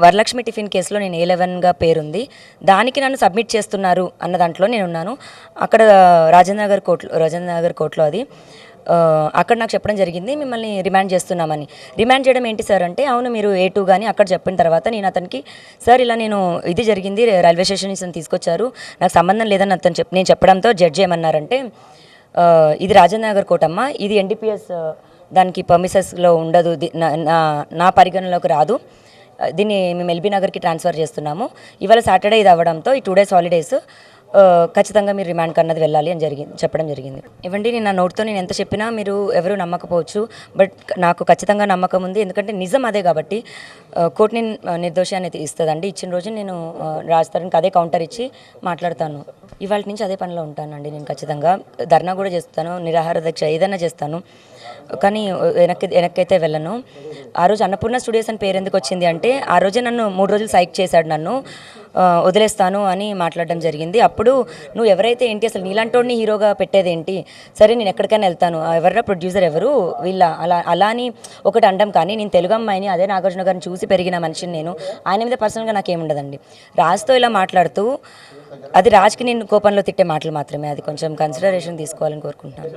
Varalakshmi tiffin కేసులో నేను ఏ లెవెన్గా పేరుంది. దానికి నన్ను సబ్మిట్ చేస్తున్నారు అన్న దాంట్లో నేను ఉన్నాను అక్కడ రాజేంద్ర నగర్ కోర్టులో రాజేంద్ర నగర్ కోర్టులో అది. అక్కడ నాకు చెప్పడం జరిగింది మిమ్మల్ని రిమాండ్ చేస్తున్నామని. రిమాండ్ చేయడం ఏంటి సార్ అంటే అవును మీరు ఏ టూ కానీ అక్కడ చెప్పిన తర్వాత నేను అతనికి సార్ ఇలా నేను ఇది జరిగింది రైల్వే స్టేషన్ నుంచి తీసుకొచ్చారు నాకు సంబంధం లేదని అతను చెప్ నేను చెప్పడంతో జడ్జ్ ఏమన్నారంటే ఇది రాజేంద్ర నగర్ కోర్ట్ అమ్మ ఇది ఎన్డీపీఎస్ దానికి పర్మిసెస్లో ఉండదు నా- నా- నా పరిగణలోకి రాదు. దీన్ని మేము ఎల్బీ నగర్కి ట్రాన్స్ఫర్ చేస్తున్నాము. ఇవాళ సాటర్డే ఇది అవ్వడంతో ఈ టూ డేస్ హాలిడేస్. ఖచ్చితంగా మీరు రిమాండ్ కన్నది వెళ్ళాలి అని జరిగింది చెప్పడం జరిగింది. ఇవ్వండి నేను నా నోట్తో నేను ఎంత చెప్పినా మీరు ఎవరు నమ్మకపోవచ్చు బట్ నాకు ఖచ్చితంగా నమ్మకం ఉంది. ఎందుకంటే నిజం అదే కాబట్టి కోర్టు నేను నిర్దోషి అనేది ఇస్తుందండి. ఇచ్చిన రోజు నేను ఆ, రాజధానికి అదే కౌంటర్ ఇచ్చి మాట్లాడతాను. ఇవాళ నుంచి అదే పనిలో ఉంటానండి నేను ఖచ్చితంగా. ధర్నా కూడా చేస్తాను నిరాహార దీక్ష ఏదైనా చేస్తాను. కానీ వెనక్కి వెనక్కైతే వెళ్ళను. ఆ రోజు అన్నపూర్ణ స్టూడియోస్ అని పేరు ఎందుకు వచ్చింది అంటే ఆ రోజే నన్ను మూడు రోజులు సైక్ చేశాడు నన్ను. వదిలేస్తాను అని మాట్లాడడం జరిగింది. అప్పుడు నువ్వు ఎవరైతే ఏంటి అసలు నీలాంటోడిని హీరోగా పెట్టేదేంటి? సరే నేను ఎక్కడికైనా వెళ్తాను. ఎవరైనా ప్రొడ్యూసర్ ఎవరు? వీళ్ళ అలా అలా అని ఒకటి అండం. కానీ నేను తెలుగు అమ్మాయిని అదే నాగార్జున గారిని చూసి పెరిగిన మనిషిని నేను. ఆయన మీద పర్సనల్గా నాకేముండదండి. రాజ్తో ఇలా మాట్లాడుతూ అది రాజ్కి నేను కోపంలో తిట్టే మాటలు మాత్రమే. అది కొంచెం కన్సిడరేషన్ తీసుకోవాలని కోరుకుంటున్నాను.